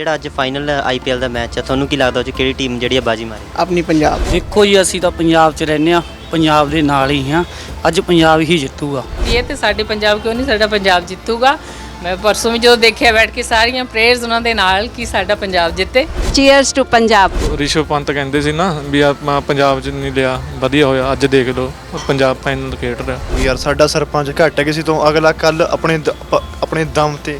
ਜਿਹੜਾ ਅੱਜ final IPL ਦਾ match ਹੈ ਤੁਹਾਨੂੰ ਕੀ ਲੱਗਦਾ ਉਹ 'ਚ ਕਿਹੜੀ ਟੀਮ ਜਿਹੜੀ ਬਾਜੀ ਮਾਰੇ? ਆਪਣੀ ਪੰਜਾਬ। ਦੇਖੋ ਜੀ ਅਸੀਂ ਤਾਂ ਪੰਜਾਬ 'ਚ ਰਹਿੰਦੇ ਆ ਪੰਜਾਬ ਦੇ ਨਾਲ ਹੀ ਹਾਂ। ਅੱਜ ਪੰਜਾਬ ਹੀ ਜਿੱਤੂਗਾ। ਇਹ ਤੇ ਸਾਡੇ ਪੰਜਾਬ ਕਿਉਂ ਨਹੀਂ ਸਾਡਾ ਪੰਜਾਬ ਜਿੱਤੂਗਾ। ਮੈਂ ਪਰਸੋਂ ਵੀ ਜਦੋਂ ਦੇਖਿਆ ਬੈਠ ਕੇ ਸਾਰੀਆਂ ਪ੍ਰੇਅਰਸ ਉਹਨਾਂ ਦੇ ਨਾਲ ਕਿ ਸਾਡਾ ਪੰਜਾਬ ਜਿੱਤੇ। Cheers to Punjab. ਰਿਸ਼ਵ ਪੰਤ ਕਹਿੰਦੇ ਸੀ ਨਾ ਵੀ ਆਪਾਂ ਪੰਜਾਬ 'ਚ ਨਹੀਂ ਲਿਆ ਵਧੀਆ ਹੋਇਆ ਅੱਜ ਦੇਖ ਲਓ ਪੰਜਾਬ ਫਾਈਨਲ ਖੇਡ ਰਿਹਾ। ਯਾਰ ਸਾਡਾ ਸਰਪੰਚ ਘੱਟ ਹੈ ਕਿਸੇ ਤੋਂ ਅਗਲਾ ਕੱਲ ਆਪਣੇ ਦ- ਪ- ਆਪਣੇ ਦਮ ਤੇ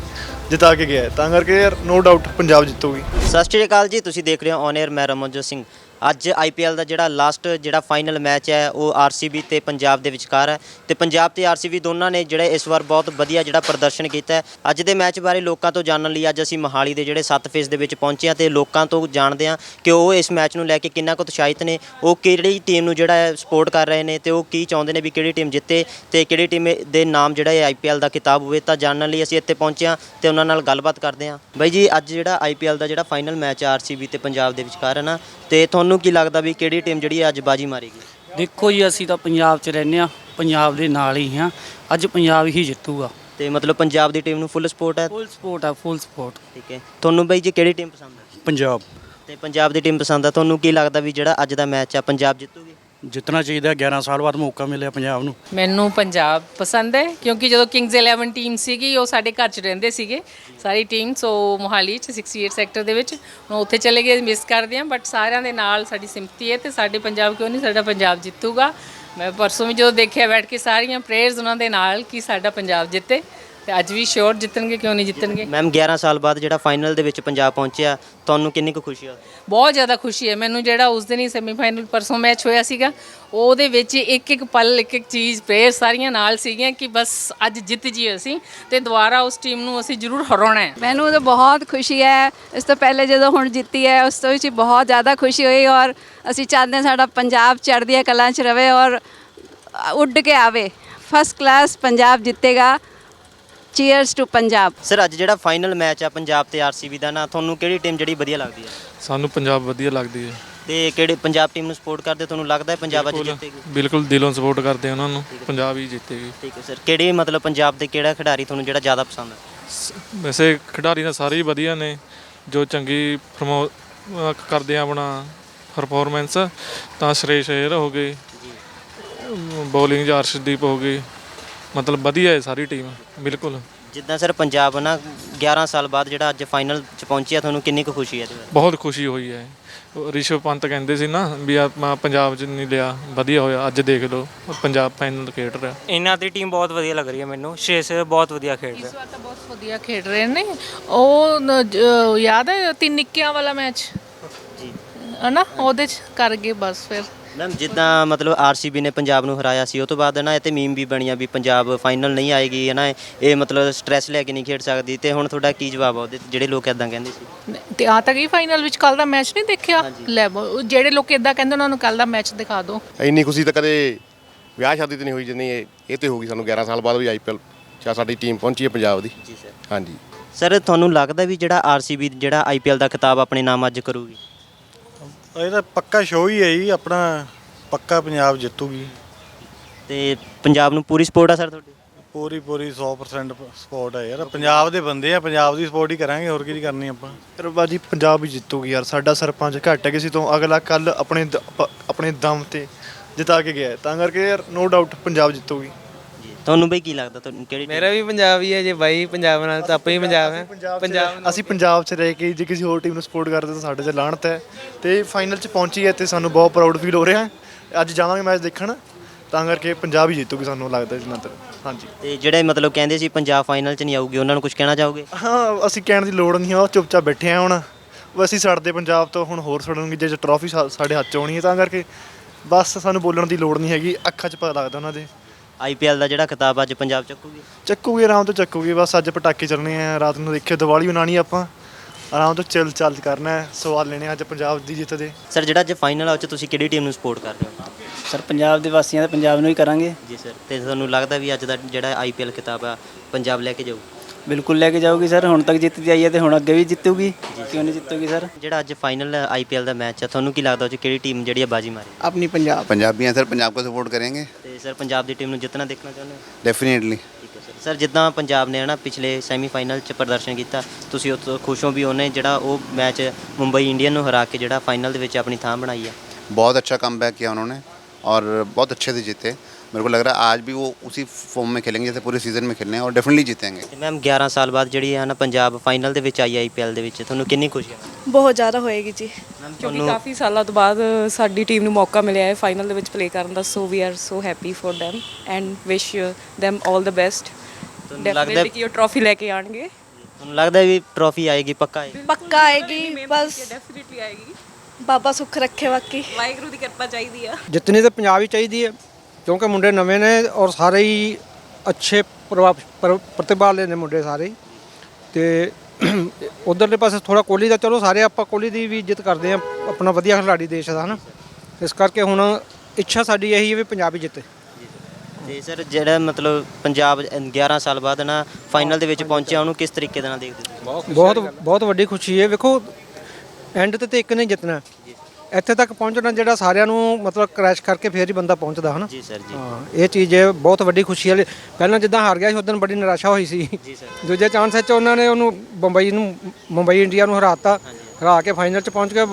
ਜਿਤਾ ਕੇ ਗਿਆ ਹੈ। ਤਾਂ ਕਰਕੇ ਯਾਰ ਨੋ ਡਾਊਟ ਪੰਜਾਬ ਜਿੱਤੂਗੀ ਸਤਿ ਸ਼੍ਰੀ ਅਕਾਲ ਜੀ, ਤੁਸੀਂ ਦੇਖ ਰਹੇ ਹੋ ਔਨ 에ਅਰ ਮੈਂ ਰਮਨਜੋਤ ਸਿੰਘ ਅੱਜ ਆਈਪੀਐਲ ਦਾ ਜਿਹੜਾ ਲਾਸਟ ਜਿਹੜਾ ਫਾਈਨਲ ਮੈਚ ਹੈ, ਉਹ ਆਰਸੀਬੀ ਤੇ ਪੰਜਾਬ ਦੇ ਵਿਚਕਾਰ ਹੈ ਤੇ ਪੰਜਾਬ ਤੇ ਆਰਸੀਬੀ ਦੋਨਾਂ ਨੇ ਜਿਹੜੇ ਇਸ ਵਾਰ ਬਹੁਤ ਵਧੀਆ ਜਿਹੜਾ ਪ੍ਰਦਰਸ਼ਨ ਕੀਤਾ ਹੈ। ਅੱਜ ਦੇ ਮੈਚ ਬਾਰੇ ਲੋਕਾਂ ਤੋਂ ਜਾਣਨ ਲਈ ਅੱਜ ਅਸੀਂ ਮੋਹਾਲੀ ਦੇ ਜਿਹੜੇ 7 ਫੇਸ ਦੇ ਵਿੱਚ ਪਹੁੰਚੇ ਹਾਂ ਤੇ ਲੋਕਾਂ ਤੋਂ ਜਾਣਦੇ ਹਾਂ ਕਿ ਉਹ ਇਸ ਮੈਚ ਨੂੰ ਲੈ ਕੇ ਕਿੰਨਾ ਕੁ ਉਤਸ਼ਾਹਿਤ ਨੇ, ਉਹ ਕਿਹੜੀ ਟੀਮ ਨੂੰ ਜਿਹੜਾ ਸਪੋਰਟ ਕਰ ਰਹੇ ਨੇ ਤੇ ਉਹ ਕੀ ਚਾਹੁੰਦੇ ਨੇ ਵੀ ਕਿਹੜੀ ਟੀਮ ਜਿੱਤੇ ਤੇ ਕਿਹੜੀ ਟੀਮ ਦੇ ਨਾਮ ਜਿਹੜਾ ਹੈ ਆਈਪੀਐਲ ਦਾ ਖਿਤਾਬ ਹੋਵੇ ਤਾਂ ਜਾਣਨ ਲਈ ਅਸੀਂ ਇੱਥੇ ਪਹੁੰਚੇ ਹਾਂ ਤੇ ਉਹਨਾਂ ਨਾਲ ਗੱਲਬਾਤ ਕਰਦੇ ਹਾਂ। ਬਾਈ ਜੀ, ਅੱਜ ਜਿਹੜਾ ਆਈਪੀਐਲ ਦਾ ਜਿਹੜਾ ਫਾਈਨਲ ਮੈਚ ਹੈ ਆਰਸੀਬੀ ਤੇ ਪੰਜਾਬ ਦੇ ਵਿਚਕਾਰ ਹੈ ਨਾ, ਤੇ ਤੁਹਾਨੂੰ ਕੀ ਲੱਗਦਾ ਵੀ ਕਿਹੜੀ ਟੀਮ ਜਿਹੜੀ ਹੈ ਅੱਜ ਬਾਜੀ ਮਾਰੇਗੀ? ਦੇਖੋ ਜੀ ਅਸੀਂ ਤਾਂ ਪੰਜਾਬ 'ਚ ਰਹਿੰਦੇ ਆ ਪੰਜਾਬ ਦੇ ਨਾਲ ਹੀ ਹਾਂ। ਅੱਜ ਪੰਜਾਬ ਹੀ ਜਿੱਤੂਗਾ। ਤੇ ਮਤਲਬ ਪੰਜਾਬ ਦੀ ਟੀਮ ਨੂੰ ਫੁੱਲ ਸਪੋਰਟ ਹੈ? ਫੁੱਲ ਸਪੋਰਟ ਆ ਫੁੱਲ ਸਪੋਰਟ ਠੀਕ ਹੈ। ਤੁਹਾਨੂੰ ਬਾਈ ਜੀ ਕਿਹੜੀ ਟੀਮ ਪਸੰਦ ਹੈ? ਪੰਜਾਬ। ਤੇ ਪੰਜਾਬ ਦੀ ਟੀਮ ਪਸੰਦ ਹੈ ਤੁਹਾਨੂੰ ਕੀ ਲੱਗਦਾ ਵੀ ਜਿਹੜਾ ਅੱਜ ਦਾ ਮੈਚ ਹੈ ਪੰਜਾਬ ਜਿੱਤੂਗੀ? ਜਿੱਤਣਾ ਚਾਹੀਦਾ 11 ਸਾਲ ਬਾਅਦ ਮੌਕਾ ਮਿਲਿਆ ਪੰਜਾਬ ਨੂੰ। ਮੈਨੂੰ ਪੰਜਾਬ ਪਸੰਦ ਹੈ, ਕਿਉਂਕਿ ਜਦੋਂ ਕਿੰਗਸ 11 ਟੀਮ ਸੀਗੀ, ਉਹ ਸਾਡੇ ਘਰ 'ਚ ਰਹਿੰਦੇ ਸੀਗੇ। ਸਾਰੀ ਟੀਮ ਸੋ ਮੋਹਾਲੀ 'ਚ 68 ਸੈਕਟਰ ਦੇ ਵਿੱਚ। ਹੁਣ ਉੱਥੇ ਚਲੇ ਗਏ ਮਿਸ ਕਰਦੇ ਹਾਂ ਬਟ ਸਾਰਿਆਂ ਦੇ ਨਾਲ ਸਾਡੀ ਸਿੰਪਥੀ ਹੈ ਤੇ ਸਾਡੇ ਪੰਜਾਬ ਕਿਉਂ ਨਹੀਂ, ਸਾਡਾ ਪੰਜਾਬ ਜਿੱਤੂਗਾ। ਮੈਂ ਪਰਸੋਂ ਵੀ ਜਦੋਂ ਦੇਖਿਆ ਬੈਠ ਕੇ ਸਾਰੀਆਂ ਪ੍ਰੇਅਰਸ ਉਹਨਾਂ ਦੇ ਨਾਲ ਕਿ ਸਾਡਾ ਪੰਜਾਬ ਜਿੱਤੇ। ਤੇ ਅੱਜ ਵੀ ਸ਼ੋਰ ਜਿੱਤਣਗੇ ਕਿਉਂ ਨਹੀਂ ਜਿੱਤਣਗੇ? ਮੈਮ 11 ਸਾਲ ਬਾਅਦ ਜਿਹੜਾ ਫਾਈਨਲ ਦੇ ਵਿੱਚ ਪੰਜਾਬ ਪਹੁੰਚਿਆ ਤੁਹਾਨੂੰ ਕਿੰਨੀ ਕੁ ਖੁਸ਼ੀ ਹੈ ਬਹੁਤ ਜ਼ਿਆਦਾ ਖੁਸ਼ੀ ਹੈ। ਮੈਨੂੰ ਜਿਹੜਾ ਉਸ ਦਿਨ ਹੀ ਸੈਮੀਫਾਈਨਲ ਪਰਸੋਂ ਮੈਚ ਹੋਇਆ ਸੀਗਾ ਉਹਦੇ ਵਿੱਚ ਇੱਕ ਇੱਕ ਪਲ ਇੱਕ ਇੱਕ ਚੀਜ਼ ਪ੍ਰੇਅਰ ਸਾਰੀਆਂ ਨਾਲ ਸੀਗੀਆਂ ਕਿ ਬਸ ਅੱਜ ਜਿੱਤ ਜੀ ਅਸੀਂ ਤੇ ਦੁਬਾਰਾ ਉਸ ਟੀਮ ਨੂੰ ਅਸੀਂ ਜ਼ਰੂਰ ਹਰਾਉਣਾ ਹੈ। ਮੈਨੂੰ ਤਾਂ ਬਹੁਤ ਖੁਸ਼ੀ ਹੈ। ਇਸ ਤੋਂ ਪਹਿਲੇ ਜਦੋਂ ਹੁਣ ਜਿੱਤੀ ਹੈ ਉਸ ਤੋਂ ਵਿੱਚ ਬਹੁਤ ਜ਼ਿਆਦਾ ਖੁਸ਼ੀ ਹੋਈ ਔਰ ਅਸੀਂ ਚਾਹੁੰਦੇ ਹਾਂ ਸਾਡਾ ਪੰਜਾਬ ਚੜ੍ਹਦੀਆਂ ਕਲਾਂ 'ਚ ਰਵੇ ਔਰ ਉੱਡ ਕੇ ਆਵੇ। ਫਸਟ ਕਲਾਸ ਪੰਜਾਬ ਜਿੱਤੇਗਾ। ਚੀਅਰਸ ਟੂ ਪੰਜਾਬ ਸਰ ਅੱਜ ਜਿਹੜਾ ਫਾਈਨਲ ਮੈਚ ਹੈ ਪੰਜਾਬ ਤੇ ਆਰਸੀਬੀ ਦਾ ਨਾ ਤੁਹਾਨੂੰ ਕਿਹੜੀ ਟੀਮ ਜਿਹੜੀ ਵਧੀਆ ਲੱਗਦੀ ਹੈ? ਸਾਨੂੰ ਪੰਜਾਬ ਵਧੀਆ ਲੱਗਦੀ ਹੈ। ਤੇ ਕਿਹੜੇ ਪੰਜਾਬ ਟੀਮ ਨੂੰ ਸਪੋਰਟ ਕਰਦੇ ਹੋ? ਤੁਹਾਨੂੰ ਲੱਗਦਾ ਹੈ ਪੰਜਾਬ ਅੱਜ ਜਿੱਤੇਗੀ? ਬਿਲਕੁਲ ਦਿਲੋਂ ਸਪੋਰਟ ਕਰਦੇ ਹਾਂ ਉਹਨਾਂ ਨੂੰ ਪੰਜਾਬ ਹੀ ਜਿੱਤੇਗੀ। ਠੀਕ ਹੈ ਸਰ ਕਿਹੜੇ ਮਤਲਬ ਪੰਜਾਬ ਦੇ ਕਿਹੜਾ ਖਿਡਾਰੀ ਤੁਹਾਨੂੰ ਜਿਹੜਾ ਜ਼ਿਆਦਾ ਪਸੰਦ ਹੈ? ਸ- ਵੈਸੇ ਖਿਡਾਰੀ ਤਾਂ ਸਾਰੇ ਹੀ ਵਧੀਆ ਨੇ ਜੋ ਚੰਗੀ ਪ੍ਰਮੋ ਅਹ ਕਰਦੇ ਆ ਆਪਣਾ ਪਰਫਾਰਮੈਂਸ ਤਾਂ ਸ਼੍ਰੇਸ਼ ਅਯਰ ਹੋ ਗਏ ਬੋਲਿੰਗ 'ਚ ਅਰਸ਼ਦੀਪ ਹੋ ਗਏ ਮਤਲਬ ਵਧੀਆ ਹੈ ਸਾਰੀ ਟੀਮ ਬਿਲਕੁਲ। ਜਿੱਦਾਂ ਸਰ ਪੰਜਾਬ ਨਾ 11 ਸਾਲ ਬਾਅਦ ਜਿਹੜਾ ਅੱਜ ਫਾਈਨਲ ਚ ਪਹੁੰਚਿਆ ਤੁਹਾਨੂੰ ਕਿੰਨੀ ਕੁ ਖੁਸ਼ੀ ਹੈ ਇਹਦੇ ਬਾਰੇ? ਬਹੁਤ ਖੁਸ਼ੀ ਹੋਈ ਹੈ। ਰਿਸ਼ਵ ਪੰਤ ਕਹਿੰਦੇ ਸੀ ਨਾ ਵੀ ਆਪਾਂ ਪੰਜਾਬ 'ਚ ਨਹੀਂ ਲਿਆ ਵਧੀਆ ਹੋਇਆ ਅੱਜ ਦੇਖ ਲਓ ਪੰਜਾਬ ਫਾਈਨਲ ਖੇਡ ਰਿਹਾ। ਇਹਨਾਂ ਦੀ ਟੀਮ ਬਹੁਤ ਵਧੀਆ ਲੱਗ ਰਹੀ ਹੈ ਮੈਨੂੰ ਛੇਸ ਬਹੁਤ ਵਧੀਆ ਖੇਡ ਰਿਹਾ। ਇਸ ਵਾਰ ਤਾਂ ਬਹੁਤ ਵਧੀਆ ਖੇਡ ਰਹੇ ਨੇ। ਉਹ ਨ- ਜ- ਯਾਦ ਹੈ ਤਿੰਨ ਨਿੱਕਿਆਂ ਵਾਲਾ ਮੈਚ ਜੀ। ਹਨਾ ਉਹਦੇ ਚ ਕਰ ਗਏ ਬਸ ਫਿਰ। ਮੈਮ ਜਿੱਦਾਂ ਮਤਲਬ ਆਰਸੀਬੀ ਨੇ ਪੰਜਾਬ ਨੂੰ ਹਰਾਇਆ ਸੀ ਉਹ ਤੋਂ ਬਾਅਦ ਨਾ ਇਹ ਤੇ ਮੀਮ ਵੀ ਬਣੀਆਂ ਵੀ ਪੰਜਾਬ ਫਾਈਨਲ ਨਹੀਂ ਆਏਗੀ ਹੈ ਨਾ? ਇਹ ਮਤਲਬ ਸਟ੍ਰੈਸ ਲੈ ਕੇ ਨਹੀਂ ਖੇਡ ਸਕਦੀ। ਤੇ ਹੁਣ ਤੁਹਾਡਾ ਕੀ ਜਵਾਬ ਆ ਉਹਦੇ? ਜਿਹੜੇ ਲੋਕ ਇਦਾਂ ਕਹਿੰਦੇ ਸੀ? ਤੇ ਆ ਤਾਂ ਗਈ ਫਾਈਨਲ ਵਿੱਚ ਕੱਲ ਦਾ ਮੈਚ ਨਹੀਂ ਦੇਖਿਆ? ਲੈ ਉਹ ਜਿਹੜੇ ਲੋਕ ਇਦਾਂ ਕਹਿੰਦੇ ਉਹਨਾਂ ਨੂੰ ਕੱਲ ਦਾ ਮੈਚ ਦਿਖਾ ਦਿਓ। ਇੰਨੀ ਖੁਸ਼ੀ ਤਾਂ ਕਦੇ ਵਿਆਹ ਸ਼ਾਦੀ ਤੇ ਨਹੀਂ ਹੋਈ ਜਿੰਨੀ ਇਹ ਇਹ ਤੇ ਹੋ ਗਈ ਸਾਨੂੰ 11 ਸਾਲ ਬਾਅਦ ਵੀ ਆਈਪੀਐਲ ਚਾ ਸਾਡੀ ਟੀਮ ਪਹੁੰਚੀ ਹੈ ਪੰਜਾਬ ਦੀ। ਜੀ ਸਰ ਹਾਂਜੀ। ਸਰ ਤੁਹਾਨੂੰ ਲੱਗਦਾ ਵੀ ਜਿਹੜਾ ਆਰਸੀਬੀ ਜਿਹੜਾ ਆਈਪੀਐਲ ਦਾ ਖਿਤਾਬ ਆਪਣੇ ਨਾਮ ਅੱਜ ਕਰੂਗੀ? ਇਹ ਤਾਂ ਪੱਕਾ ਸ਼ੋਅ ਹੀ ਹੈ ਜੀ ਆਪਣਾ ਪੱਕਾ ਪੰਜਾਬ ਜਿੱਤੂਗੀ। ਤੇ ਪੰਜਾਬ ਨੂੰ ਪੂਰੀ ਸਪੋਰਟ ਆ ਸਰ ਤੁਹਾਡੀ? ਪੂਰੀ ਪੂਰੀ 100% ਸਪੋਰਟ ਹੈ ਯਾਰ। ਪੰਜਾਬ ਦੇ ਬੰਦੇ ਆ ਪੰਜਾਬ ਦੀ ਸਪੋਰਟ ਹੀ ਕਰਾਂਗੇ ਹੋਰ ਕੀ ਕਰਨੀ ਆਪਾਂ। ਯਾਰ ਬਾਜੀ ਪੰਜਾਬ ਹੀ ਜਿੱਤੂਗੀ ਯਾਰ ਸਾਡਾ ਸਰਪੰਚ ਘੱਟ ਹੈ ਕਿਸੇ ਤੋਂ ਅਗਲਾ ਕੱਲ ਆਪਣੇ ਦ- ਪ- ਆਪਣੇ ਦਮ ਤੇ ਜਿਤਾ ਕੇ ਗਿਆ ਹੈ। ਤਾਂ ਕਰਕੇ ਯਾਰ ਨੋ ਡਾਊਟ ਪੰਜਾਬ ਜਿੱਤੂਗੀ। ਤੁਹਾਨੂੰ ਬਈ ਕੀ ਲੱਗਦਾ ਤੁਹਾਨੂੰ ਕਿਹੜੀ team? ਮੇਰਾ ਵੀ ਪੰਜਾਬ ਹੀ ਹੈ ਜੇ ਬਾਈ ਪੰਜਾਬ ਨਾਲ ਤਾਂ ਆਪਾਂ ਹੀ ਪੰਜਾਬ ਹੈ। ਪੰਜਾਬ ਅਸੀਂ ਪੰਜਾਬ 'ਚ ਰਹਿ ਕੇ ਜੇ ਕਿਸੇ ਹੋਰ ਟੀਮ ਨੂੰ ਸਪੋਰਟ ਕਰਦੇ ਤਾਂ ਸਾਡੇ 'ਚ ਲਾਹਣਤ ਹੈ। ਤੇ ਫਾਈਨਲ 'ਚ ਪਹੁੰਚੀ ਹੈ ਤੇ ਸਾਨੂੰ ਬਹੁਤ ਪ੍ਰਾਊਡ ਫੀਲ ਹੋ ਰਿਹਾ ਹੈ। ਅੱਜ ਜਾਵਾਂਗੇ ਮੈਚ ਦੇਖਣ ਤਾਂ ਕਰਕੇ ਪੰਜਾਬ ਹੀ ਜਿੱਤੂਗੀ ਸਾਨੂੰ ਲੱਗਦਾ ਜਿੰਨਾ ਤੱਕ ਹਾਂਜੀ। ਤੇ ਜਿਹੜੇ ਮਤਲਬ ਕਹਿੰਦੇ ਸੀ ਪੰਜਾਬ ਫਾਈਨਲ ਚ ਨਹੀਂ ਆਊਗੀ ਉਹਨਾਂ ਨੂੰ ਕੁਝ ਕਹਿਣਾ ਚਾਹੋਗੇ? ਹਾਂ ਅਸੀਂ ਕਹਿਣ ਦੀ ਲੋੜ ਨਹੀਂ ਆ ਉਹ ਚੁੱਪਚਾਪ ਬੈਠੇ ਆ ਹੁਣ। ਉਹ ਅਸੀਂ ਸੜਦੇ ਪੰਜਾਬ ਤੋਂ ਹੁਣ ਹੋਰ ਸੜਨਗੇ ਜੇ ਟਰੋਫੀ ਸਾਡੇ ਹੱਥ 'ਚ ਆਉਣੀ ਹੈ ਤਾਂ ਕਰਕੇ। ਬਸ ਸਾਨੂੰ ਬੋਲਣ ਦੀ ਲੋੜ ਨਹੀਂ ਹੈਗੀ ਅੱਖਾਂ 'ਚ ਪਤਾ ਲੱਗਦਾ ਉਹਨਾਂ ਦੇ। ਆਈਪੀਐਲ ਦਾ ਜਿਹੜਾ ਖਿਤਾਬ ਅੱਜ ਪੰਜਾਬ ਚੱਕੂਗੀ? ਚੱਕੂਗੇ ਆਰਾਮ ਤੋਂ ਚੱਕੂਗੇ। ਬਸ ਅੱਜ ਪਟਾਕੇ ਚੱਲਣੇ ਆ ਰਾਤ ਨੂੰ ਦੇਖਿਓ ਦੀਵਾਲੀ ਮਨਾਣੀ ਆਪਾਂ। ਆਰਾਮ ਤੋਂ ਚੱਲ ਚੱਲ ਕਰਨਾ ਹੈ ਸਵਾਲ ਲੈਣੇ ਅੱਜ ਪੰਜਾਬ ਦੀ ਜਿੱਤ ਦੇ। ਸਰ ਜਿਹੜਾ ਅੱਜ ਫਾਈਨਲ ਆ ਉਹ ਚ ਤੁਸੀਂ ਕਿਹੜੀ ਟੀਮ ਨੂੰ ਸਪੋਰਟ ਕਰ ਰਹੇ ਹੋ? ਸਰ ਪੰਜਾਬ ਦੇ ਵਾਸੀਆਂ ਦਾ ਪੰਜਾਬ ਨੂੰ ਹੀ ਕਰਾਂਗੇ। ਜੀ ਸਰ ਤੇ ਤੁਹਾਨੂੰ ਲੱਗਦਾ ਵੀ ਅੱਜ ਦਾ ਜਿਹੜਾ ਆਈਪੀਐਲ ਖਿਤਾਬ ਆ ਪੰਜਾਬ ਲੈ ਕੇ ਜਾਊ? ਬਿਲਕੁਲ ਲੈ ਕੇ ਜਾਊਗੀ ਸਰ ਹੁਣ ਤੱਕ ਜਿੱਤਦੀ ਆਈ ਹੈ ਤੇ ਹੁਣ ਅੱਗੇ ਵੀ ਜਿੱਤੂਗੀ। ਕਿਉਂ ਨਹੀਂ ਜਿੱਤੂਗੀ ਸਰ ਜਿਹੜਾ ਅੱਜ ਫਾਈਨਲ ਆਈਪੀਐਲ ਦਾ ਮੈਚ ਆ ਤੁਹਾਨੂੰ ਕੀ ਲੱਗਦਾ ਉਹ ਚ ਕਿਹੜੀ ਟੀਮ ਜਿਹੜੀ ਆ ਬਾਜੀ ਮਾਰੇ? ਆਪਣੀ ਪੰਜਾਬ। ਪੰਜਾਬੀਆਂ ਸਰ ਪੰਜਾਬ ਕੋ ਸਪੋਰਟ ਕरेंगे ਤੇ ਸਰ ਪੰਜਾਬ ਦੀ ਟੀਮ ਨੂੰ ਜਿੱਤਣਾ ਦੇਖਣਾ ਚਾਹੁੰਦੇ ਹੋ डेफिनेटली ਠੀਕ ਹੈ ਸਰ ਸਰ ਜਿੱਦਾਂ ਪੰਜਾਬ ਨੇ ਹਨਾ ਪਿਛਲੇ ਸੈਮੀਫਾਈਨਲ 'ਚ ਪ੍ਰਦਰਸ਼ਨ ਕੀਤਾ ਤੁਸੀਂ ਉਸ ਤੋਂ ਖੁਸ਼ ਹੋ ਵੀ ਉਹਨੇ ਜਿਹੜਾ ਉਹ ਮੈਚ ਮੁੰਬਈ ਇੰਡੀਅਨ ਨੂੰ ਹਰਾ ਕੇ ਜਿਹੜਾ ਫਾਈਨਲ ਦੇ ਵਿੱਚ ਆਪਣੀ ਥਾਂ ਬਣਾਈ ਆ बहुत अच्छा कम किया उन्होंने और बहुत अच्छे से जीते मेरे को लग रहा है आज भी वो उसी फॉर्म में खेलेंगे जैसे पूरे सीजन में खेलने और डेफिनेटली जीतेंगे। ਤੇ ਮੈਮ 11 ਸਾਲ ਬਾਅਦ ਜਿਹੜੀ ਹੈ ਨਾ ਪੰਜਾਬ ਫਾਈਨਲ ਦੇ ਵਿੱਚ ਆਈ ਆਈਪੀਐਲ ਦੇ ਵਿੱਚ ਤੁਹਾਨੂੰ ਕਿੰਨੀ ਖੁਸ਼ੀ ਹੈ ਬਹੁਤ ਜ਼ਿਆਦਾ ਹੋਏਗੀ ਜੀ ਮੈਮ ਕਿਉਂਕਿ ਤੁਹਾਨੂੰ ਕਾਫੀ ਸਾਲਾਂ ਤੋਂ ਬਾਅਦ ਸਾਡੀ ਟੀਮ ਨੂੰ ਮੌਕਾ ਮਿਲਿਆ ਹੈ ਫਾਈਨਲ ਦੇ ਵਿੱਚ ਪਲੇ ਕਰਨ ਦਾ so we are so happy for them and wish them all the best. ਤੁਹਾਨੂੰ ਲੱਗਦਾ- ਡੈਫੀਨਿਟਲੀ ਕਿ ਉਹ ਟਰੋਫੀ ਲੈ ਕੇ ਆਣਗੇ ਤੁਹਾਨੂੰ ਲੱਗਦਾ ਹੈ ਵੀ ਟਰੋਫੀ ਆਏਗੀ ਪੱਕਾ ਆਏਗੀ ਪੱਕਾ ਕਿਉਂਕਿ ਮੁੰਡੇ ਨਵੇਂ ਨੇ ਔਰ ਸਾਰੇ ਹੀ ਅੱਛੇ ਪ੍ਰਭਾਵ ਪਰ- ਪ੍ਰਤਿਭਾ ਵਾਲੇ ਨੇ ਮੁੰਡੇ ਸਾਰੇ। ਹੀ ਤੇ ਉਧਰਲੇ ਪਾਸੇ ਥੋੜਾ ਕੋਹਲੀ ਦਾ ਚਲੋ ਸਾਰੇ ਆਪਾਂ ਕੋਹਲੀ ਦੀ ਵੀ ਇੱਜ਼ਤ ਕਰਦੇ ਆ ਆਪਣਾ ਵਧੀਆ ਖਿਡਾਰੀ ਦੇਸ਼ ਦਾ ਹਨਾ? ਇਸ ਕਰਕੇ ਹੁਣ ਇੱਛਾ ਸਾਡੀ ਇਹੀ ਹੈ ਵੀ ਪੰਜਾਬ ਹੀ ਜਿੱਤੇ। ਤੇ ਸਰ ਜਿਹੜਾ ਮਤਲਬ ਪੰਜਾਬ 11 ਸਾਲ ਬਾਅਦ ਨਾ ਫਾਈਨਲ ਦੇ ਵਿੱਚ ਪਹੁੰਚਿਆ ਉਹਨੂੰ ਕਿਸ ਤਰੀਕੇ ਦੇ ਨਾਲ ਦੇਖਦੇ ਹੋ ਬਹੁਤ ਬਹੁਤ ਵੱਡੀ ਖੁਸ਼ੀ ਹੈ। ਵੇਖੋ ਐਂਡ ਤੇ ਤੇ ਇੱਕ ਨੇ ਜਿੱਤਣਾ। ਹੈ। ਇੱਥੇ ਤੱਕ ਪਹੁੰਚਣਾ ਜਿਹੜਾ ਸਾਰਿਆਂ ਨੂੰ ਮਤਲਬ ਕ੍ਰੈਸ਼ ਕਰਕੇ ਫੇਰ ਹੀ ਬੰਦਾ ਪਹੁੰਚਦਾ ਹਨਾ? ਜੀ ਸਰ ਜੀ। ਹਾਂ ਇਹ ਚੀਜ਼ ਹੈ ਬਹੁਤ ਵੱਡੀ ਖੁਸ਼ੀ ਵਾਲੀ ਪਹਿਲਾਂ ਜਿੱਦਾਂ ਹਾਰ ਗਿਆ ਸੀ ਉਦੋਂ ਬੜੀ ਨਿਰਾਸ਼ਾ ਹੋਈ ਸੀ। ਜੀ ਸਰ। ਦੂਜੇ ਚਾਂਸ ਵਿੱਚ ਉਹਨਾਂ ਨੇ ਉਹਨੂੰ ਬੰਬਈ ਨੂੰ ਮੁੰਬਈ ਇੰਡੀਆ ਨੂੰ ਹਰਾਤਾ ਹਰਾ ਕੇ ਫਾਈਨਲ 'ਚ ਪਹੁੰਚ ਗਿਆ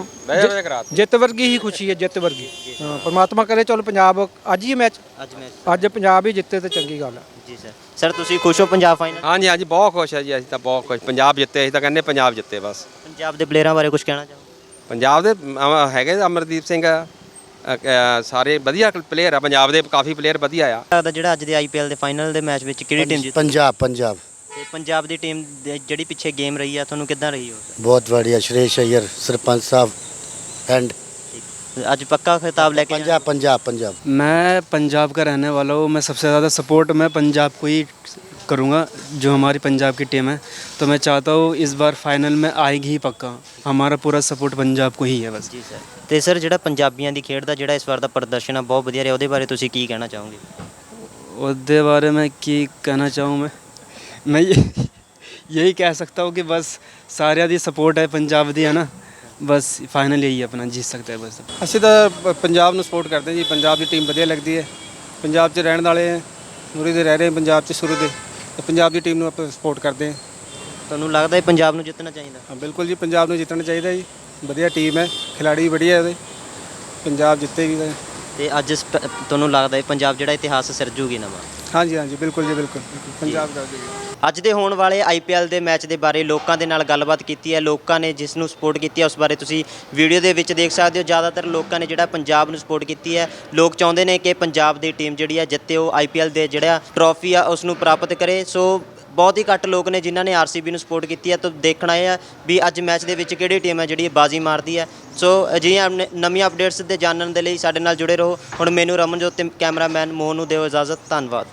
ਜਿੱਤ ਵਰਗੀ ਹੀ ਖੁਸ਼ੀ ਹੈ ਜਿੱਤ ਵਰਗੀ। ਹਾਂ ਪਰਮਾਤਮਾ ਕਰੇ ਚਲੋ ਪੰਜਾਬ ਅੱਜ ਹੀ ਮੈਚ ਅੱਜ ਮੈਚ ਅੱਜ ਪੰਜਾਬ ਹੀ ਜਿੱਤੇ ਤੇ ਚੰਗੀ ਗੱਲ ਹੈ। ਜੀ ਸਰ। ਸਰ ਤੁਸੀਂ ਖੁਸ਼ ਹੋ ਪੰਜਾਬ ਫਾਈਨਲ ਹਾਂਜੀ ਹਾਂਜੀ ਬਹੁਤ ਖੁਸ਼ ਹੈ ਜੀ ਅਸੀਂ ਤਾਂ ਬਹੁਤ ਖੁਸ਼। ਪੰਜਾਬ ਜਿੱਤੇ ਅਸੀਂ ਤਾਂ ਕਹਿੰਦੇ ਪੰਜਾਬ ਜਿੱਤੇ ਬਸ। ਪੰਜਾਬ ਦੇ ਪਲੇਅਰਾਂ ਬਾਰੇ ਕੁਝ ਕਹਿਣਾ ਚਾਹੋ ਪੰਜਾਬ ਦੇ ਅਮ, ਹੈਗੇ ਅਮਰਦੀਪ ਸਿੰਘ ਅ, ਅ, ਸਾਰੇ ਵਧੀਆ ਪਲੇਅਰ ਆ ਪੰਜਾਬ ਦੇ ਕਾਫੀ ਪਲੇਅਰ ਵਧੀਆ ਆ ਲੱਗਦਾ ਜਿਹੜਾ ਅੱਜ ਦੇ ਆਈਪੀਐਲ ਦੇ ਫਾਈਨਲ ਦੇ ਮੈਚ ਵਿੱਚ ਕਿਹੜੀ ਟੀਮ ਜਿੱਤੀ पंजाब पंजाब ਤੇ ਪੰਜਾਬ ਦੀ ਟੀਮ ਜਿਹੜੀ ਪਿੱਛੇ ਗੇਮ ਰਹੀ ਆ ਤੁਹਾਨੂੰ ਕਿੱਦਾਂ ਰਹੀ ਹੋ बहुत बढ़िया सुरेश अय्यर सरपंच साहब एंड ਅੱਜ ਪੱਕਾ ਖਿਤਾਬ ਲੈ ਕੇ ਜਾਣਾ? पंजाब पंजाब पंजाब मैं पंजाब का रहने वाला हूँ मैं सबसे ज़्यादा सपोर्ट मैं पंजाब को ही करूँगा जो हमारी पंजाब की टीम है तो मैं चाहता हूँ इस बार फाइनल में आएगी ही पक्का हमारा पूरा सपोर्ट पंजाब को ही है बस ਜੀ ਸਰ ਤੇ ਸਰ ਜਿਹੜਾ ਪੰਜਾਬੀਆਂ ਦੀ ਖੇਡ ਦਾ ਜਿਹੜਾ ਇਸ ਵਾਰ ਦਾ ਪ੍ਰਦਰਸ਼ਨ ਆ ਬਹੁਤ ਵਧੀਆ ਰਿਹਾ ਉਹਦੇ ਬਾਰੇ ਤੁਸੀਂ ਕੀ ਕਹਿਣਾ ਚਾਹੋਗੇ उसके बारे में की कहना चाहूँ मैं मैं ये यही कह सकता हूँ कि बस सारे दी सपोर्ट है पंजाब दी है ना बस फाइनल यही अपना जीत सकते हैं बस ਅਸੀਂ ਤਾਂ ਪ- ਪੰਜਾਬ ਨੂੰ ਸਪੋਰਟ ਕਰਦੇ ਜੀ ਪੰਜਾਬ ਦੀ ਟੀਮ ਵਧੀਆ ਲੱਗਦੀ ਹੈ ਪੰਜਾਬ 'ਚ ਰਹਿਣ ਵਾਲੇ ਹਾਂ ਮੂਰੇ ਦੇ ਰਹਿ ਰਹੇ ਹਾਂ ਪੰਜਾਬ 'ਚ ਸ਼ੁਰੂ ਦੇ ਤੇ ਪੰਜਾਬ ਦੀ ਟੀਮ ਨੂੰ ਆਪਾਂ ਸਪੋਰਟ ਕਰਦੇ ਹਾਂ। ਤੁਹਾਨੂੰ ਲੱਗਦਾ ਹੈ ਪੰਜਾਬ ਨੂੰ ਜਿੱਤਣਾ ਚਾਹੀਦਾ? ਹਾਂ ਬਿਲਕੁਲ ਜੀ ਪੰਜਾਬ ਨੂੰ ਜਿੱਤਣਾ ਚਾਹੀਦਾ ਜੀ। ਵਧੀਆ ਟੀਮ ਹੈ ਖਿਲਾੜੀ ਵੀ ਵਧੀਆ ਇਹਦੇ ਪੰਜਾਬ ਜਿੱਤੇਗੀ ਤਾਂ। ਤੇ ਅੱਜ ਸਪ- ਤੁਹਾਨੂੰ ਲੱਗਦਾ ਹੈ ਪੰਜਾਬ ਜਿਹੜਾ ਇਤਿਹਾਸ ਸਿਰਜੂਗੀ ਨਵਾਂ? ਹਾਂਜੀ ਹਾਂਜੀ ਬਿਲਕੁਲ ਜੀ ਬਿਲਕੁਲ ਪੰਜਾਬ ਦਾ ਜੀ। ਅੱਜ ਦੇ ਹੋਣ ਵਾਲੇ ਆਈਪੀਐਲ ਦੇ ਮੈਚ ਦੇ ਬਾਰੇ ਲੋਕਾਂ ਦੇ ਨਾਲ ਗੱਲਬਾਤ ਕੀਤੀ ਹੈ। ਲੋਕਾਂ ਨੇ ਜਿਸ ਨੂੰ ਸਪੋਰਟ ਕੀਤੀ ਹੈ ਉਸ ਬਾਰੇ ਤੁਸੀਂ ਵੀਡੀਓ ਦੇ ਵਿੱਚ ਦੇਖ ਸਕਦੇ ਹੋ। ਜ਼ਿਆਦਾਤਰ ਲੋਕਾਂ ਨੇ ਜਿਹੜਾ ਪੰਜਾਬ ਨੂੰ ਸਪੋਰਟ ਕੀਤੀ ਹੈ ਲੋਕ ਚਾਹੁੰਦੇ ਨੇ ਕਿ ਪੰਜਾਬ ਦੀ ਟੀਮ ਜਿਹੜੀ ਹੈ ਜਿੱਤੇ ਉਹ ਆਈਪੀਐਲ ਦੇ ਜਿਹੜਾ ਟਰੋਫੀ ਆ ਉਸ ਨੂੰ ਪ੍ਰਾਪਤ ਕਰੇ। ਸੋ ਬਹੁਤ ਹੀ ਘੱਟ ਲੋਕ ਨੇ ਜਿਨ੍ਹਾਂ ਨੇ ਆਰਸੀਬੀ ਨੂੰ ਸਪੋਰਟ ਕੀਤੀ ਹੈ। ਤਾਂ ਦੇਖਣਾ ਇਹ ਹੈ ਵੀ ਅੱਜ ਮੈਚ ਦੇ ਵਿੱਚ ਕਿਹੜੀ ਟੀਮ ਹੈ ਜਿਹੜੀ ਬਾਜ਼ੀ ਮਾਰਦੀ ਹੈ। ਸੋ ਅਜਿਹੀਆਂ ਨ- ਨਵੀਆਂ ਅਪਡੇਟਸ ਦੇ ਜਾਣਨ ਦੇ ਲਈ ਸਾਡੇ ਨਾਲ ਜੁੜੇ ਰਹੋ। ਹੁਣ ਮੈਨੂੰ ਰਮਨਜੋਤ ਤੇ ਕੈਮਰਾਮੈਨ ਮੋਹਨ ਨੂੰ ਦਿਓ ਇਜਾਜ਼ਤ। ਧੰਨਵਾਦ।